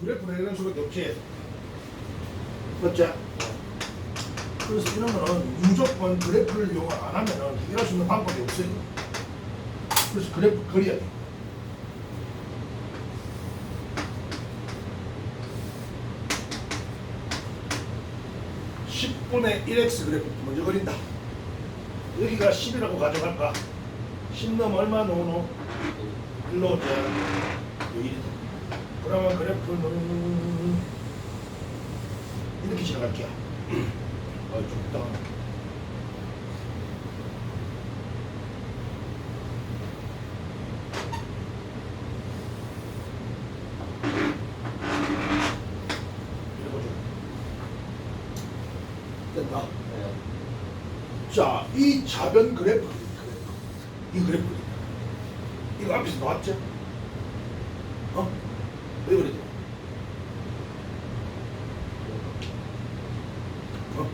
그래프는 이런 수밖에 없지. 맞지? 그래서 이런 거는 무조건 그래프를 이용 안 하면은 해결할 수 있는 방법이 없어요. 그래서 그래프 그려야 돼. (10분의 1x) 그래프 먼저 그린다 여기가 10이라고 가져갈까 10 넣으면 얼마 나오노 1로 이제 1이다 그러면 그래프는 이렇게 지나갈게요 아좀 된다 자, 이 좌변 그래프, 그래프. 이 그래프. 이거 앞에서 나왔죠? 어? 왜 그러지? 어?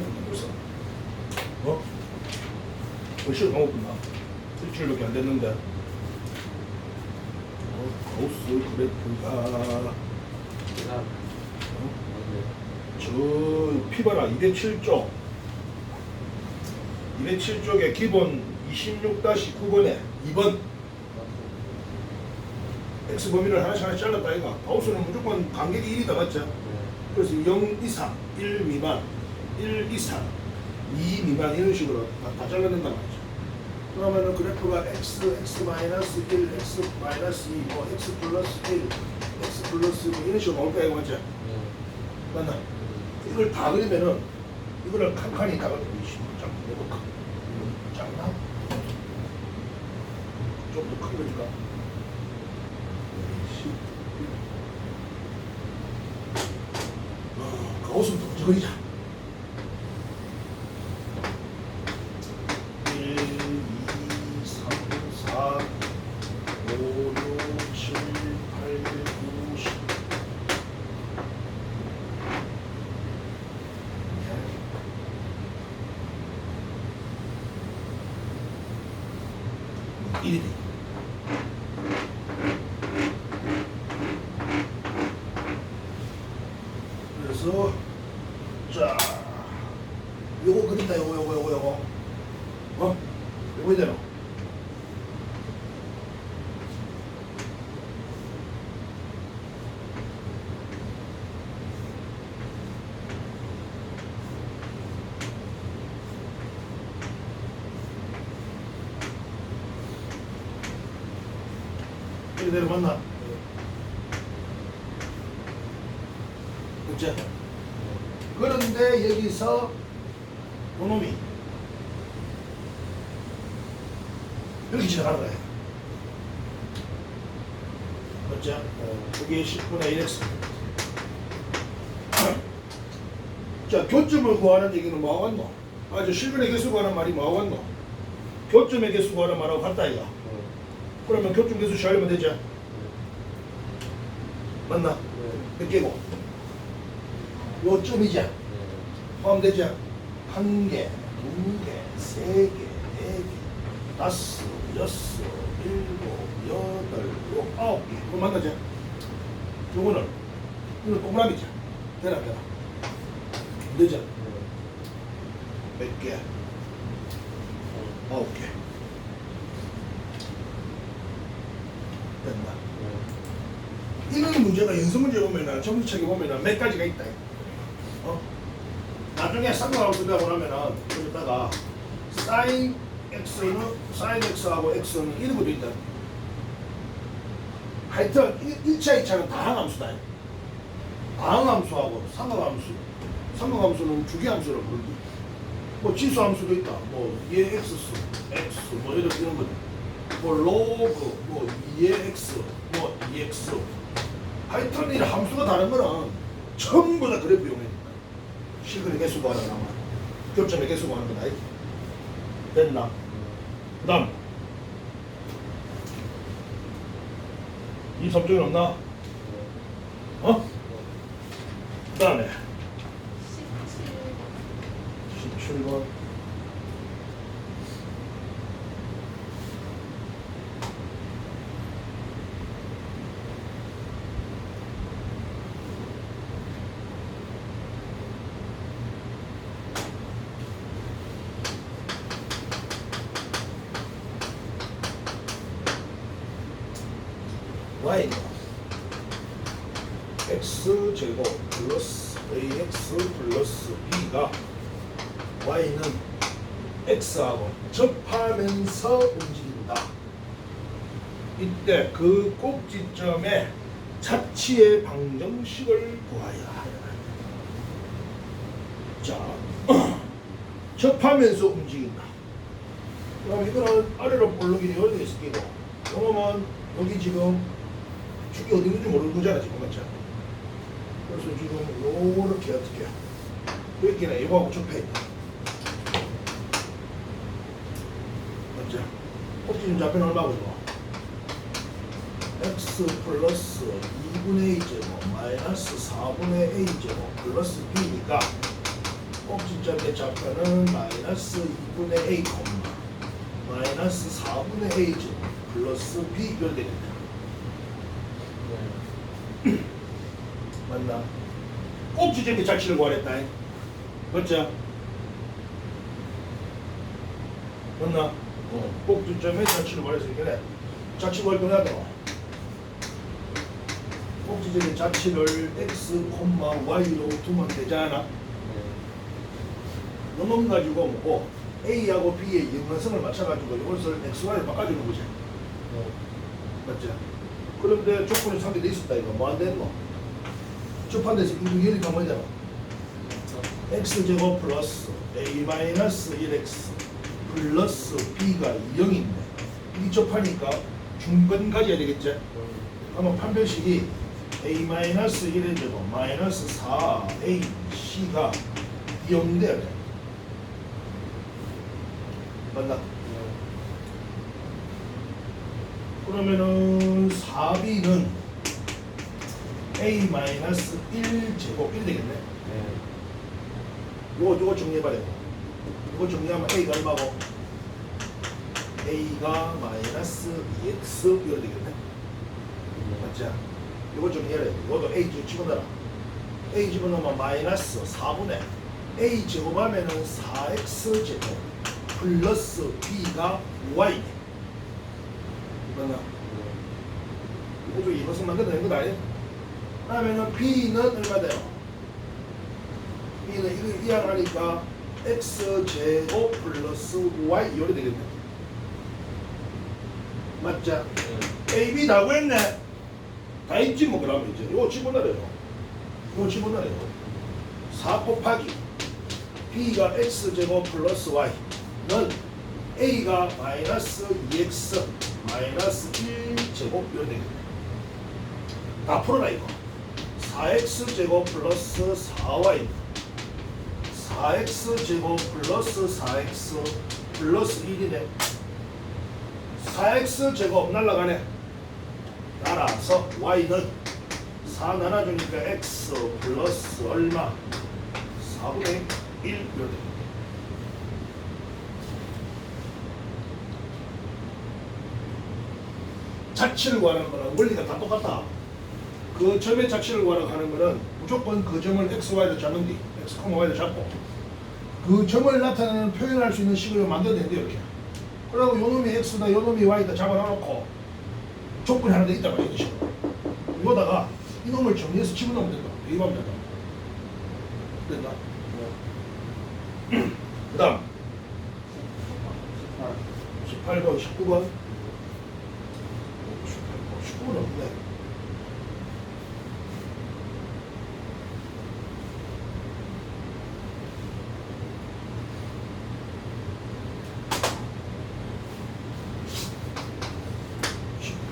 분도 벌써. 어? 벌써 분나? 일주일밖에 안 됐는데. 어, 거우스 그래프가, 어? 저, 피바라 207쪽. 207쪽에 기본 26-9번에 2번 X 범위를 하나씩 하나씩 잘랐다 이가 바우스는 무조건 간격이 1이다 맞죠? 그래서 0 이상, 1 미만, 1 이상, 2 미만 이런 식으로 다, 다 잘라낸단 말이죠. 그러면은 그래프가 x, x 마이너스 1, x 마이너스 2, 뭐 x 플러스 1, x 플러스 뭐 이런 식으로 나올 거야 맞죠? 맞나? 이걸 다 그리면은 이거를 칸칸이 다 그리고 장 내볼까? 작나? 좀더 큰 거니까. 어, 가옷은 먼저 그리자. 1, 2, 3, 4, 5, 6, 7, 8, 9, 10. 일이 돼. 그래서 자 요거 그린다 요거 요거 요거 요거 어? 요거 이대로 이대로 맞나? 그죠? 그런데 여기서 요놈이 지나가는 거예요. 맞죠? 그게 10분의 1x. 자, 교점을 구하는 얘기는 뭐하고 왔노? 아, 저 실근의 개수 구하는 말이 뭐하고 왔노? 교점의 개수 구하는 말하고 같다, 이거. 그러면 교점 개수 시하려면 되죠? 맞나? 몇 개고? 요점이죠? 포함되죠? 한 개, 두 개, 세 개, 네 개, 다섯, 여섯, 일곱, 여덟, 요 아홉 개. 그거 만나죠? 요거는, 이거 동그라미죠? 되나, 되나? 안 되죠? 몇 개? 아홉 개. 된다. 이런 문제가 연습 문제 보면은 전문책에 보면은 몇 가지가 있다. 어? 나중에 쌍방하고 하고 나면은 여기다가 사인 x는 사인 x하고 x는 이런 것도 있다. 하여튼 1차, 2차는 다항함수다. 다항함수하고 삼각함수. 삼각함수는 주기함수라고 부르지. 뭐 지수함수도 있다. 뭐얘 x수, x 뭐 이런 이런 거. 뭐 로그, 뭐 2x, 뭐 2x. 하여튼 이 함수가 다른 거는 전부 다 그래프 이용해. 실근의 개수 구하는 거나 교점의 개수 구하는 거다. 됐나? 그 다음 이 삼쪽이 없나? 어? 그 다음에 17번 y는 x 제곱 플러스 ax 플러스 b가 y는 x하고 접하면서 움직인다. 이때 그 꼭지점의 자치의 방정식을 구하여야 한다. 자, 접하면서 움직인다. 그럼 이거는 아래로 볼록이 열려 있을 거고, 그러면 여기 지금 축이 어디 있는지 모르는 거잖아, 지금 맞죠? 그래서 지금 요렇게 어떻게 여기는 이거하고 접해 있다. 맞죠? 꼭지 좀 잡히는 얼마고 지금? x 플러스 2분의 a 제곱 마이너스 4분의 a 제곱 플러스 b니까 꼭지점의 좌표는 마이너스 2분의 a 마이너스 4분의 a 제곱 플러스 b 이렇게 됩니다. 맞나? 꼭지점의 자치를 구하랬다. 맞죠? 맞나? 어. 꼭지점의 자치를 구하랬으니까 그래. 자치 구할 거야 너. 꼭지점의 자치를 x, y로 두면 되잖아. 요놈 가지고 뭐고 A하고 B의 연관성을 맞춰가지고 이것을 XY로 바꿔주는 거지. 맞죠? 그런데 조건이 상대돼 있었다 이거 뭐안 됐노? 데서 이거 열리가 뭐잖아. X제곱 플러스 A 마이너스 1X 플러스 B가 0인데 이 접하니까 중간 가져야 되겠지? 그러면 판별식이 A 마이너스 1의 제곱 마이너스 4A C가 0 돼야 돼. 맞나? 그러면은 4b는 a 마이너스 1 제곱 1 되겠네. 요거 정리해봐야 돼. 이거 정리하면 a가 얼마고? a가 마이너스 2x 이거 되겠네. 맞지? 요거 정리해라. 이것도 a 좀 집어넣어라. a 집어넣으면 마이너스 4분의 a 제곱하면은 4x 제곱 플러스 b가 y. 맞나? 이거 이것을 만들어내는 건 아니에 요? 그러면은 B는 얼마 돼요? B는 이거 이항하니까 X 제곱 플러스 Y 이렇게 되겠네. 맞죠? A, B 다 구했네. 다 있지 뭐 그러면 이제 이거 집어넣어요. 이거 집어넣어요. 4 곱하기 B가 X 제곱 플러스 Y는 A가 마이너스 2X 마이너스 1 제곱 이렇게 되겠네. 다 풀어라 이거 4x 제곱 플러스 4y 4x 제곱 플러스 4x 플러스 1이네. 4x 제곱 날라가네. 따라서 y는 4 나눠주니까 x 플러스 얼마? 4분의 1 이렇게 자치를 구하는 거는 원리가 다 똑같다. 그 점의 자치를 구하려고 하는 거는 무조건 그 점을 x, y로 잡는 뒤 x, y로 잡고 그 점을 나타내는 표현할 수 있는 식으로 만들어낸대 이렇게. 그러고 요놈이 x다 요놈이 y다 잡아놓고 조건이 하나 돼 있단 말이야 이. 이거다가 이놈을 정리해서 집어넣으면 된다. 대입하면 된다. 된다. 그 다음 18번, 19번 19번 없네.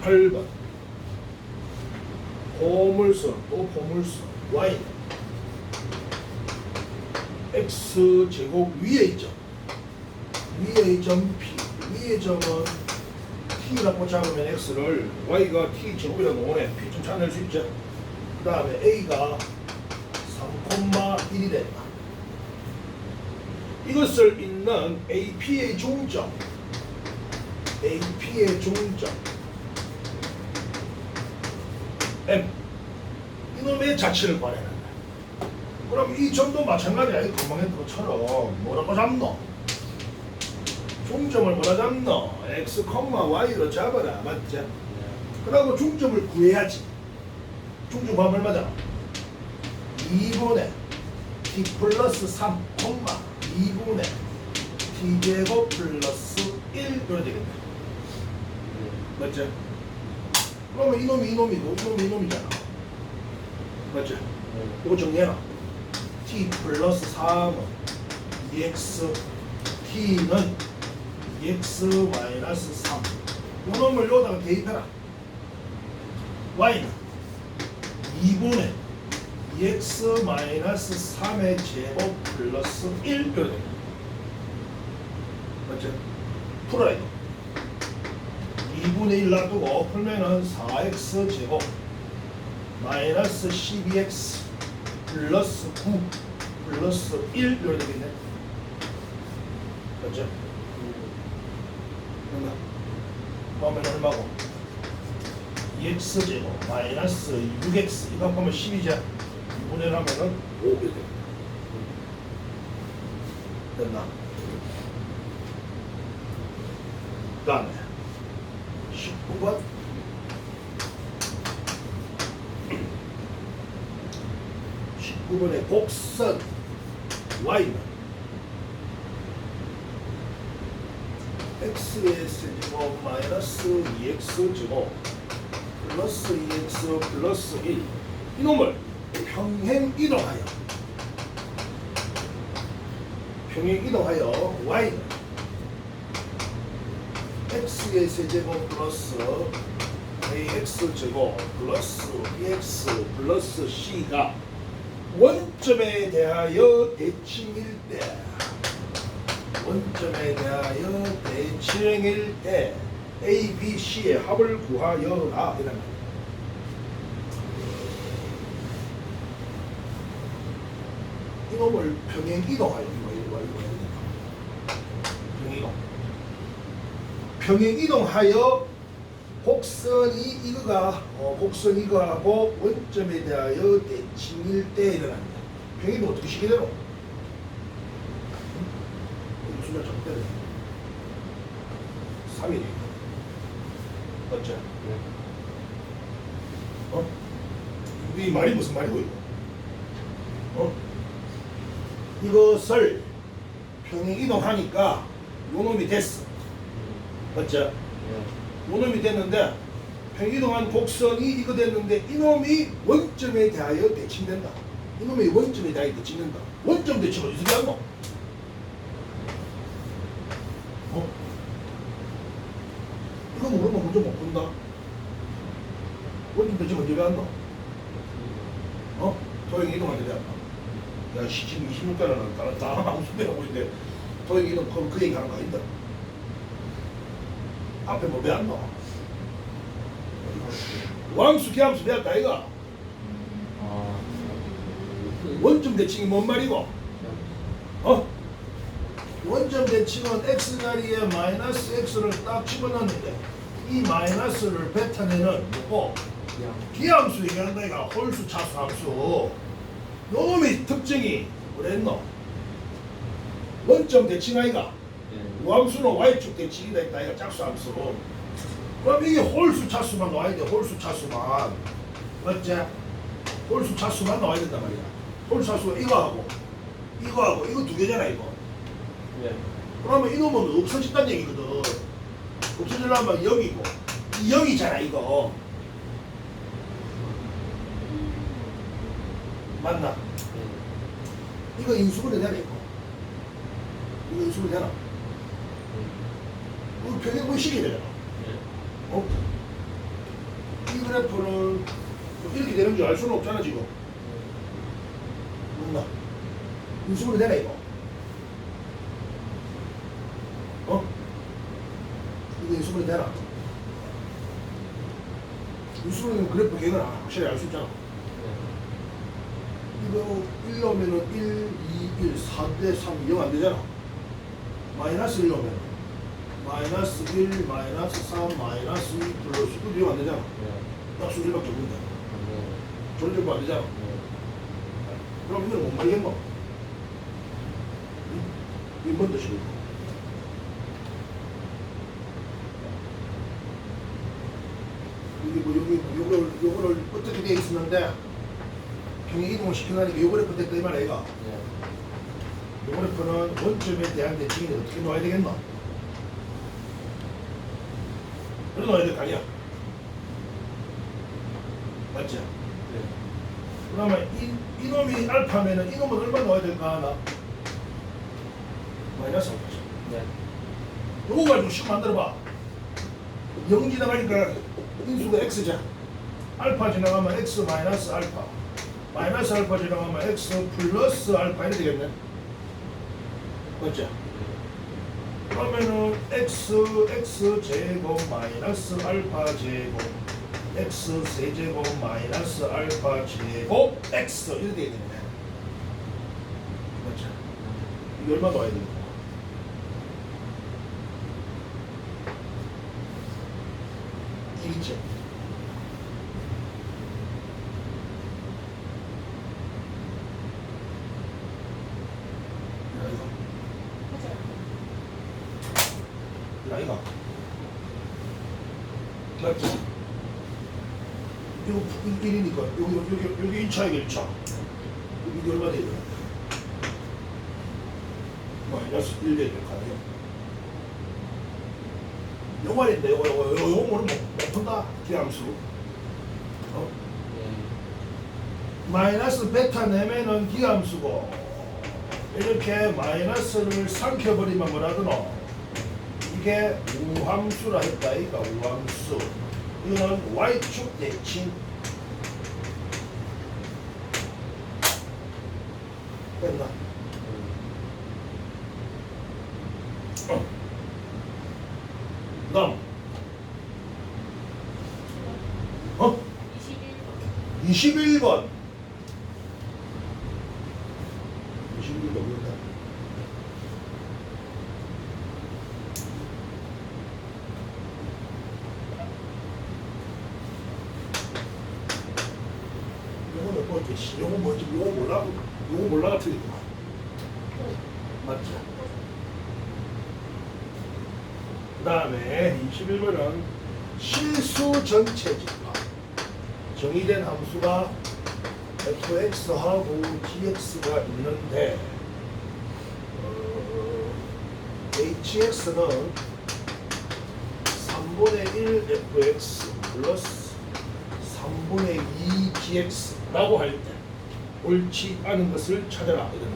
십팔 번 보물선 또 보물선 y x 제곱 위에 있죠. 위에 점 p 위에 점은 t라고 잡으면 x를 y가 t 제곱이라고 오네. P 좀 찾아낼 수 있죠. 그 다음에 a가 3,1이 된다. 이것을 잇는 ap의 중점 ap의 중점. M. 이놈의 자치를 발현한다 그럼 이 점도 마찬가지야 이 금방 했던 것처럼 뭐라고 잡노 중점을 뭐라 잡노? x, y로 잡아라 맞죠? 그러고 중점을 구해야지. 중점 구하면 얼마잖아? 2분의 t 플러스 3, 2분의 t제곱 플러스 1 이렇게 되겠네. 맞지? 그러면 이놈이 이놈이고 이놈이 이놈이잖아. 맞지? 이거 정리해라. T 플러스 3은 2x t는 2x 마이너스 3 이놈을 여기다가 대입해라. y는 2분의 2x 마이너스 3의 제곱 플러스 1 이렇게. 맞죠? 풀어야 돼. 2분의 1 놔두고 풀면은 4x 제곱 마이너스 12x 플러스 9 플러스 1 이렇게 되겠네. 맞죠? 맞나? 그러면 얼마고? 2x 제곱 마이너스 6x 이거 보면 12자 2분의 1 하면은 5 이렇게 돼. 됐나? 그 다음에 19번 19번의 곡선 y는 x의 세제곱 마이너스 2x 제곱 플러스 2x 플러스 1 이놈을 평행 이동하여. 평행 이동하여 y는 x의 세제곱 플러스 ax 제곱 플러스 bx 플러스 c가 원점에 대하여 대칭일 때 원점에 대하여 대칭일 때 A, B, C의 합을 구하여라 이런 말. 이놈을 평행 이동하여 이거 이거 이거 평행 이동 평행 이동하여 곡선 이 이거가 어, 곡선 이거하고 원점에 대하여 대칭일 때 일어납니다. 평행 이동 어떻게 시계대로? 무슨 말 잘못되네. 3일이 맞죠? 어? 이 말이 무슨 말이고 이거? 어? 이것을 평행 이동하니까 요놈이 됐어. 맞죠? 요놈이 됐는데 이동한 곡선이 이거 됐는데 이놈이 원점에 대하여 대칭된다. 이놈이 원점에 대하여 대칭된다. 원점 대칭을 어디서 배웠노? 어? 이거 모르면 문제 못 푼다. 원점 대칭 언제 배웠노? 어? 토행 이동할 때 배웠다. 야, 시- 지금 26가는 다, 다 무슨 배우고 있는데 토행 이동 그, 그 얘기 하는 거 아니다. 앞에 뭐 배웠노? 왕수 계함수 배웠다 이거. 원점 대칭이 뭔 말이고? 어? 원점 대칭은 x 자리에 마이너스 x를 딱 집어넣는데 이 마이너스를 뱉어내는 뭐고? 기함수 얘기한다 이가 홀수 차수 함수 요놈의 특징이 뭐랬노? 원점 대칭 아이가 우함수는 y축 대칭이다 있다. 이가 짝수 함수 그럼 이게 홀수 차수만 나와야 돼. 홀수 차수만. 맞지? 홀수 차수만 나와야 된단 말이야. 홀수 차수가 이거하고 이거하고 이거 두 개잖아 이거. 그러면 이놈은 없어진다는 얘기거든. 없어지려면 0이고. 이 0이잖아 이거. 맞나? 이거 인수분해 되나 이거? 이거 인수분해 되나? 이거 평행분식이 되잖아 어? 이 그래프는 이렇게 되는 줄 알 수는 없잖아 지금 맞나? 인수분해 되나 이거? 어? 이거 인수분해 되나? 인수분해는 그래프 계획을 확실히 알 수 있잖아 이거 1 넣으면은 1, 2, 1, 4대 3, 0 안 되잖아. 마이너스 1 넣으면 마이너스 1, 마이너스 3, 마이너스 2, 플러스 9, 0안 되잖아. 딱 수질밖에 없는데. 존재가 안 되잖아. 그럼 이걸 못 말겠노? 응? 이뭔 뜻이고? 이게 뭐 여기 뭐 요걸 요거를 어떻게 돼 있었는데 평행 이동을 시켜가니까 요거를 그때 이 말이야 이거. 네. 요거를 그는 원점에 대한 대칭이 어떻게 놓아야 되겠노? 그래 놓아야 될거 아니야. 맞지? 네. 그러면 이, 이놈이 알파면은 이놈은 얼마 넣어야 될까 하나? 마이너스 알파죠. 네. 요거 가지고 식 만들어봐. 0 지나가니까 인수가 x자. 알파 지나가면 x 마이너스 알파. 마이너스 알파 지나가면 x 플러스 알파 이렇게 되겠네. 맞죠? 그러면은 x x 제곱 마이너스 알파 제곱 x 세제곱 마이너스 알파 제곱 x 이렇게 되겠네. 맞죠? 이거 얼마 넣어야 됩니까? 이죠. 나이가 맞죠? 이거 1이니까 여기 여기 여기 1차이가 1차 이게 얼마 돼? 마이너스 1 돼야 될거 아니에요? 요 말인데 요거 요거 요거 요거 모르면 못 푼다 기함수 어? 네. 마이너스 베타 내면은 기함수고 이렇게 마이너스를 삼켜버리면 뭐라더노 이게 우함수라 했다 이가 우함수 이거는 y축 대칭 됐나? 어. 그다음 어? 21번 21번 뭐였다? 요거는 뭐 이렇게 요거 뭐지 요거 몰라 요거 몰라가 틀리구나 맞죠? 그 다음에 21번은 실수 전체집합 정의된 함수가 fx하고 gx가 있는데 어, hx는 3분의 1 fx 플러스 3분의 2 gx라고 할때 옳지 않은 것을 찾아라 이런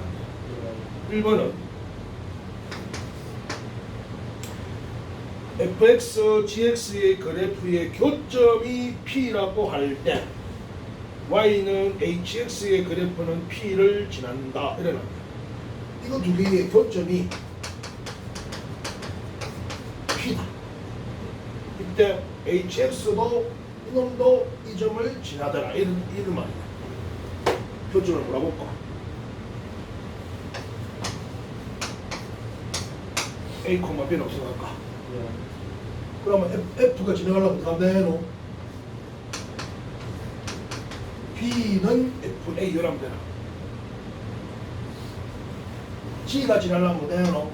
말이에요. 1번은 fx, gx의 그래프의 교점이 p라고 할 때 y는 hx의 그래프는 p를 지난다 이런 말이에요. 이거 두 개의 교점이 p다. 이때 hx도 이놈도 이 점을 지나더라 이런 이런 말이에요. 교점을 몰아볼까? a, b는 없어 갈까? 네. 그러면 F, 어떻게 하면 되노? B는 FA 이러면 되나? G가 어떻게 되노?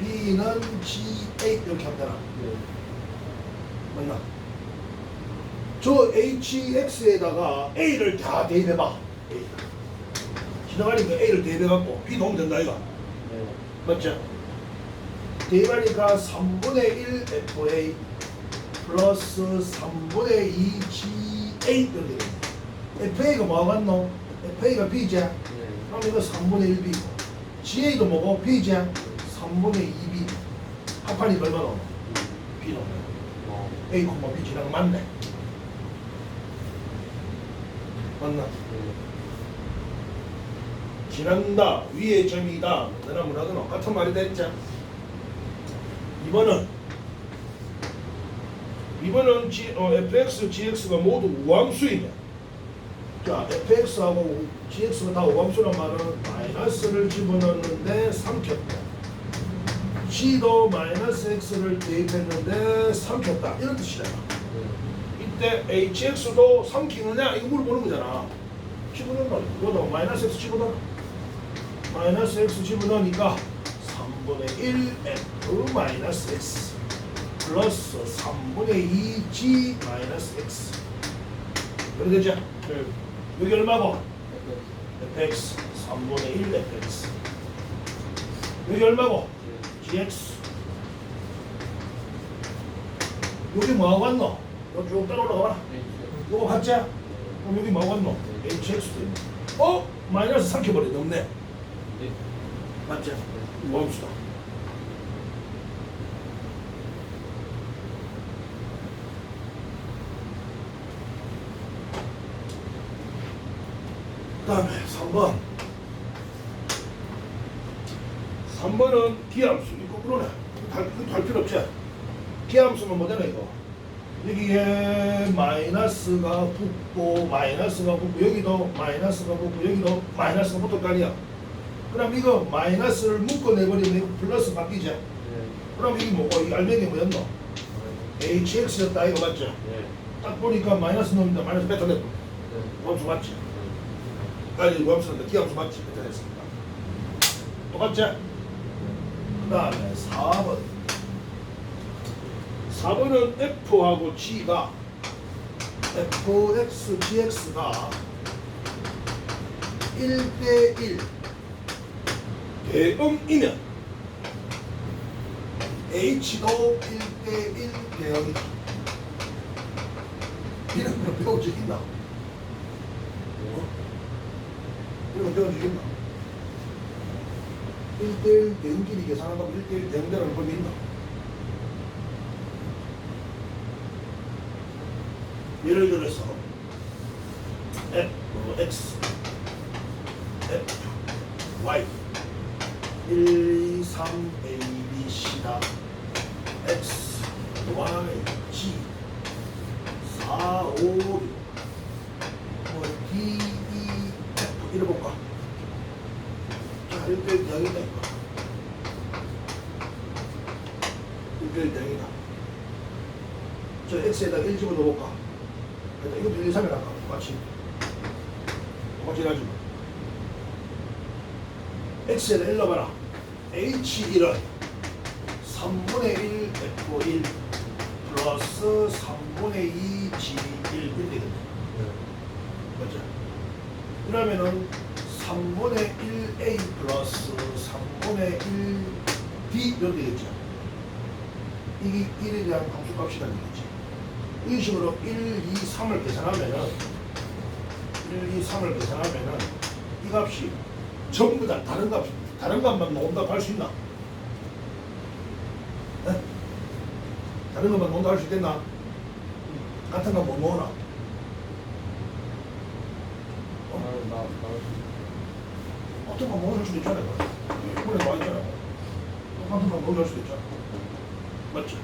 B는 GA 이렇게 하면 되나? 네. 맞나? 저 HX에다가 A를 다 대입해봐 A. 지나가니까 A를 대입해갖고 B 넣으면 된다 이거 네. 맞죠? 대입하니까 3분의 1 FA 플러스 3분의 2 GA 되겠네. FA가 뭐가 같노? FA가 B지? 네. 그럼 이거 3분의 1B고 GA도 뭐고? B지? 3분의 2B 합하니까 얼마 나오노? B 나오네 어. A, B 지나가 맞네 맞나? 네. 지난다 위의 점이다. 너나 뭐라든 같은 말이 됐죠. 2번은 2번은 G, 어, fx, gx가 모두 우함수이면 자 fx하고 gx가 다 우함수란 말은 마이너스를 집어넣었는데 삼켰다. G도 마이너스 x를 대입했는데 삼켰다. 이런 뜻이잖아 네. 이때 hx도 삼키느냐? 이거 물어보는 거잖아. 집어넣어 이거다 마이너스 x 집어넣어 마이너스 x 집어넣으니까 3분의 1 f 마이너스 x 플러스 3분의 2g 마이너스 x 그래 되죠? 네. 여기 얼마고? 네. fx 3분의 1 fx 여기 얼마고? gx 여기 뭐하고 왔노? 여기 쭉 따라 올라가라 네. 요거 봤지? 그럼 여기 뭐하고 왔노? hx도 있네 어? 마이너스 3켜버려 넘네 네. 맞지? 봅시다. 그 다음에 3번. 3번은 기함수 이거 그러네 달, 달 필요 없지? 기함수는 뭐되나 이거. 여기에 마이너스가 붙고 마이너스가 붙고 여기도 마이너스가 붙고 여기도 마이너스가 붙을 거 아니야 그럼 이거 마이너스를 묶어 내버리면 이거 플러스 바뀌죠? 네. 그럼 이게 뭐고? 이 알맹이 뭐였노? hx였다 이거 맞죠? 네. 딱 보니까 마이너스 넣으면 마이너스 베타 네. 원수 맞지? 아니 원수는 기함수 맞지? 베타 냈습니다. 똑같지 그 다음에 4번. 4번은 F하고 G가 FX, GX가 1대1 대응이면 H도 1대1 대응이다 이런 거 배운 적 있나? 어? 이런 거 배운 적 있나? 1대1 대응끼리 계산하고 1대1 대응되는 법이 있나? 예를 들어서 F, 어, X, F, Y 1, 2, 3, A, B, C다. X, Y, G 4, 5, 6 뭐 D, E, F. 이래 볼까? 자, 1대1 대응이다 이거. 1대1 대응이다. 저 X에다 1 집어넣어볼까? 일단 이것도 1, 2, 3이 나까 똑같이. 똑같이 해가지고. X에다 1 넣어봐라 H1은 3분의 1 F1 플러스 3분의 2 G1 이렇게 되겠네. 맞죠? 그러면은 3분의 1A 플러스 3분의 1B 이렇게 되겠죠. 이게 1에 대한 함수값이라는 얘기지. 이 식으로 1, 2, 3을 계산하면은 1, 2, 3을 계산하면은 이 값이 전부 다 다른 값, 다른 값만 나온다고 할수 있나? 네? 다른 것만 나온다고 할수 있겠나? 같은 값못 넣어놔? 어? 나. 어떤 건 먹을 수도 있잖아요. 이번에 와 있잖아. 똑같은 건 먹을 수도 있잖아. 맞지?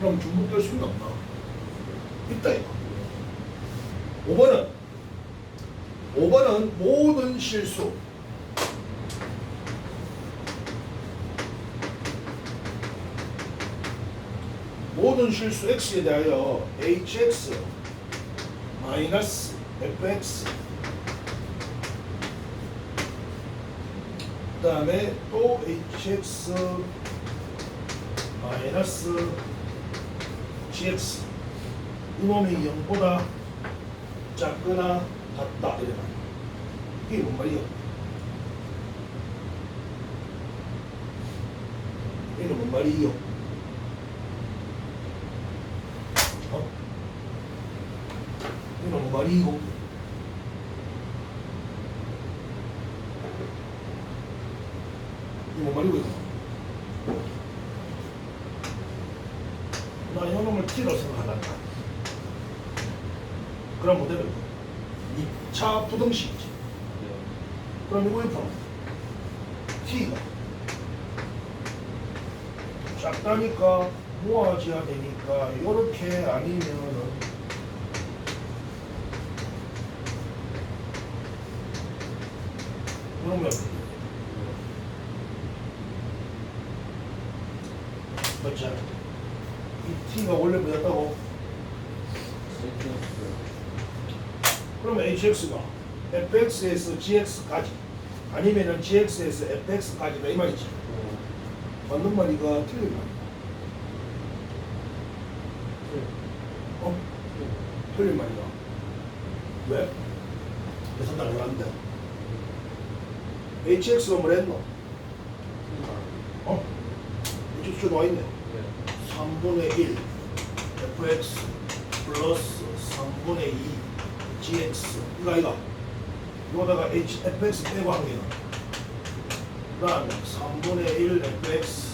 그럼 중복될 수는 없나? 있다 이거. 5번은 5번은 모든 실수 모든 실수 x에 대하여 hx 마이너스 fx 그 다음에 또 hx 마이너스 gx 이놈이 0보다 작거나 같다 이래 이게 뭔 말이야? 이게 뭔 말이요? 어? 이게 뭔 말이고? 이거? 나 이놈을 t로 생각한다. 그럼 뭐되는 2차 부등식이지. 네. 그럼 이거 옆으로 t가 작다니까 모아져야 되니까 이렇게 아니면 은 이러면 맞지? 이 t가 원래 뭐였다고? 그러면 hx가 fx에서 gx까지 아니면은 gx에서 fx까지다 이 말이지. 맞는 말이가 틀린 말이야. 틀린 말이야. 왜? 계산 안 해봤는데. HX가 뭐랬노? 어? HX 나와 있네. 네. 3분의 1 fx 플러스 3분의 2 gx 이거 아이가 이거다가 h fx 빼고 한 개는 그 다음에 3분의 1 fx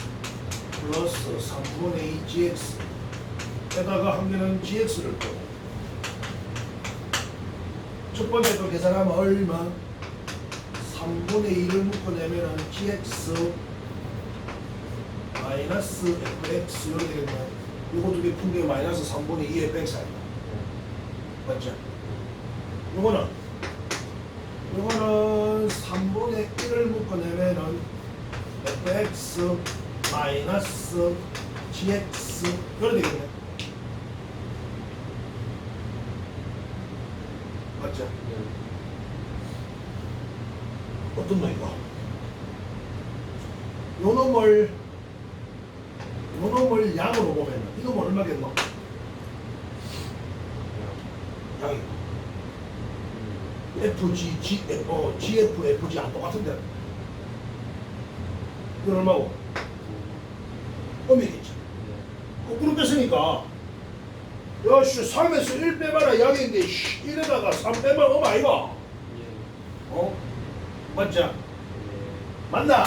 플러스 3분의 2 gx 빼다가 한 개는 gx를 빼고 첫 번째 거 계산하면 얼마? 3분의 2를 묶어내면은 gx 마이너스 fx 이렇게 되겠네. 이거 두개 푼게 마이너스 3분의 2 fx 아니야. 맞죠? 이거는 이거는 3분의 1을 묶어내면은 fx 마이너스 gx 이렇게 되겠네. 맞죠? 네. 어떤 놈이가? 요 놈을 요 놈을 양으로 보면은 이 놈은 얼마겠노? 양이 FG, G, F, 어, GF, FG 안 똑같은데 이건 얼마고? 음이겠지 거꾸로 뺐으니까 야씨 3에서 1 빼봐라 양인데 씨, 1에다가 3 빼면 음 아이가 어? 맞죠? 맞나?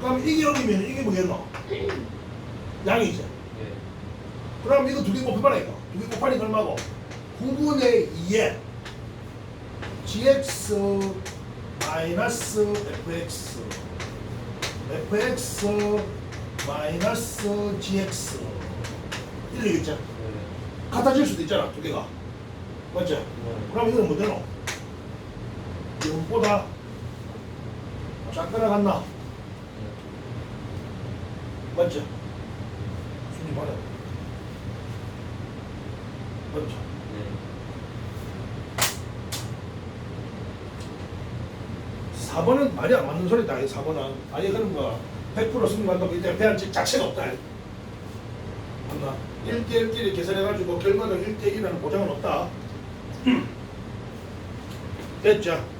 그럼 이게 여기면 이게 뭐겠노? 양이지. 그럼 이거 두 개 곱해봐라니까. 두개 곱하니까 얼마고? 9분의 2에 gx 마이너스 fx fx 마이너스 gx 이러겠죠? 같아질 수도 있잖아, 두 개가. 맞죠? 그럼 이거는 뭐 되노? 이것보다 작거나 같나? 맞죠? 순위 말해. 맞죠? 사번은 말이 안 맞는 소리다, 이 4번은. 아니, 그런 거, 100% 승리한다고 이때 적 자체가 없다. 맞나? 1대1끼리 계산해가지고 결과는 1대1이라는 보장은 없다. 됐죠?